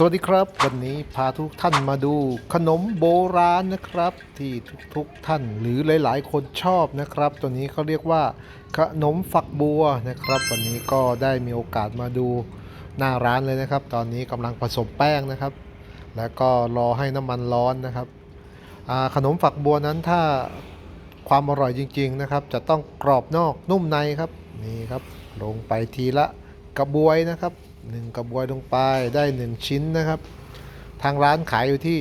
สวัสดีครับ วันนี้พาทุกท่านมาดูขนมโบราณนะครับ ที่ทุกๆท่านหรือหลายๆ คนชอบนะครับ ตัวนี้เขาเรียกว่าขนมฝักบัวนะครับ วันนี้ก็ได้มีโอกาสมาดูหน้าร้านเลยนะครับ ตอนนี้กำลังผสมแป้งนะครับ แล้วก็รอให้น้ำมันร้อนนะครับขนมฝักบัวนั้นถ้าความอร่อยจริง ๆนะครับ จะต้องกรอบนอกนุ่มในครับนี่ครับ ลงไปทีละกระบวยนะครับ หนึ่งกระบวยลงไปได้ 1 ชิ้นนะครับ ทางร้านขายอยู่ที่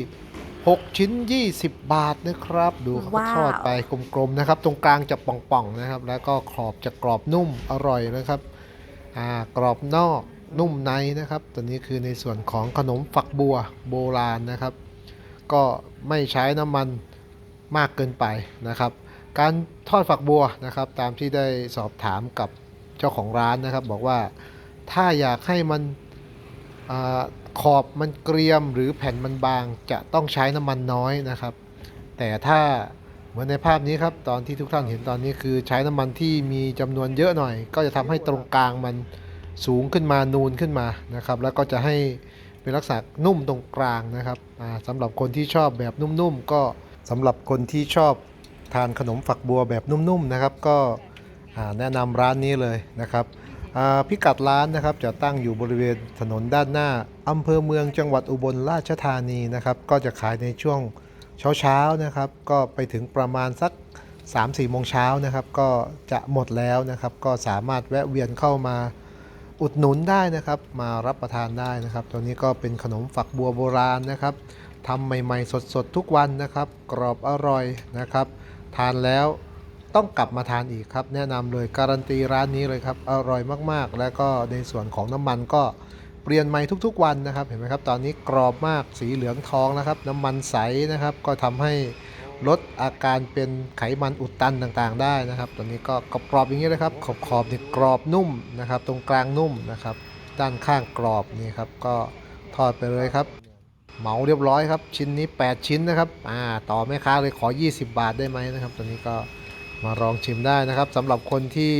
6 ชิ้น 20 บาทนะครับ ดูเขาก็ว้าว ทอดไปกลมๆนะครับ ตรงกลางจะป่องๆนะครับ แล้วก็ขอบจะกรอบนุ่มอร่อยนะครับอ่ากรอบนอกนุ่มในนะครับ ตัวนี้คือในส่วนของขนมฝักบัวโบราณนะครับ ก็ไม่ใช้น้ำมันมากเกินไปนะครับ การทอดฝักบัวนะครับ ตามที่ได้สอบถามกับเจ้าของร้านนะครับ บอกว่า ถ้าอยากให้มันอขอบมันเกรียมหรือแผ่นมันบางจะต้องใช้น้ำมันน้อยนะครับ แต่ถ้าเหมือนในภาพนี้ครับตอนที่ทุกท่านเห็นตอนนี้คือใช้น้ำมันที่มีจำนวนเยอะหน่อย ก็จะทำให้ตรงกลางมันสูงขึ้นมานูนขึ้นมานะครับ แล้วก็จะให้เป็นลักษณะนุ่มตรงกลางนะครับสำหรับคนที่ชอบแบบนุ่มๆก็สำหรับคนที่ชอบทานขนมฝักบัวแบบนุ่มๆนะครับ ก็แนะนำร้านนี้เลยนะครับ พิกัดร้านนะครับจะตั้งอยู่บริเวณถนนด้านหน้าอำเภอเมืองจังหวัดอุบลราชธานีนะครับก็จะขายในช่วงเช้าๆนะครับก็ไปถึงประมาณสัก 3-4โมงเช้านะครับก็จะหมดแล้วนะครับก็สามารถแวะเวียนเข้ามาอุดหนุนได้นะครับมารับประทานได้นะครับ ตัวนี้ก็เป็นขนมฝักบัวโบราณนะครับทำใหม่ๆสดๆทุกวันนะครับ กรอบอร่อยนะครับ ทานแล้ว ต้องกลับมาทานอีกครับ แนะนำเลยการันตีร้านนี้เลยครับอร่อยมากๆ แล้วก็ในส่วนของน้ำมันก็เปลี่ยนใหม่ทุกๆวันนะครับ เห็นไหมครับ ตอนนี้กรอบมากสีเหลืองทองนะครับ น้ำมันใสนะครับ ก็ทำให้ลดอาการเป็นไขมันอุดตันต่างๆ ได้นะครับตัวนี้ก็กรอบๆอย่างนี้เลยครับ ขอบขอบๆนี่กรอบนุ่มนะครับ ตรงกลางนุ่มนะครับ ด้านข้างกรอบนี่ครับ ก็ทอดไปเลยครับเหมาเรียบร้อยครับ ชิ้นนี้ 8 ชิ้นนะครับอ่าต่อแม่ค้าเลยขอ 20 บาทได้ไหมนะครับตัวนี้ก็ มาลองชิมได้นะครับสำหรับคนที่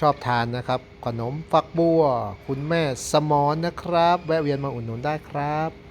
ชอบทานนะครับ ขนมฟักบัว คุณแม่สมอนนะครับ แวะเวียนมาอุดหนุนได้ครับ